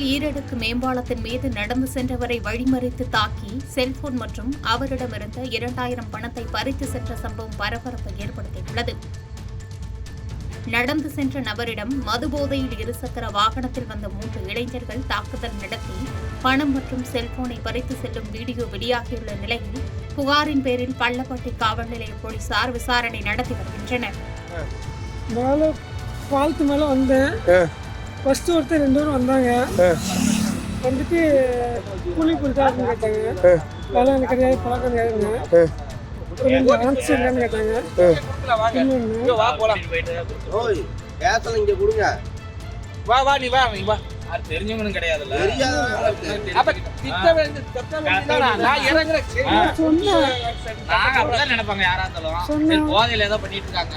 சென்னையில் ஈரடுக்கு மேம்பாலத்தின் மீது நடந்து சென்றவரை வழிமறித்து தாக்கி செல்போன் மற்றும் அவரிடமிருந்த இரண்டாயிரம் பணத்தை பறித்து சென்ற சம்பவம் பரபரப்பை ஏற்படுத்தியுள்ளது. நடந்து சென்ற நபரிடம் மதுபோதையில் இருசக்கர வாகனத்தில் வந்த மூன்று இளைஞர்கள் தாக்குதல் நடத்தி பணம் மற்றும் செல்போனை பறித்து செல்லும் வீடியோ வெளியாகியுள்ள நிலையில் புகாரின் பேரில் பள்ளப்பட்டி காவல் நிலைய போலீசார் விசாரணை நடத்தி வருகின்றனர். மேலே பாலத்து மேலே வந்தேன். ஃபஸ்ட்டு ஒருத்தர் ரெண்டு பேரும் வந்தாங்க. வந்துட்டு கூலி கொடுத்தா அப்படின்னு கேட்டாங்க வேலை எனக்கு கிடையாது பழக்கம் கிடையாதுங்க ஆன்சர் இல்லைன்னு கேட்டாங்க. இன்னொன்று வா போலாம். ஓய் பேசல இங்க கொடுங்க. வா வா நீ வா நீ வா. அது தெரிஞ்சவங்களும் கிடையாதுல்ல. அப்ப திட்ட வேண்டிய திட்ட? நான் நாங்க அப்படிதான் நினைப்பாங்க யாரா இருந்தாலும். போதையில ஏதோ பண்ணிட்டு இருக்காங்க.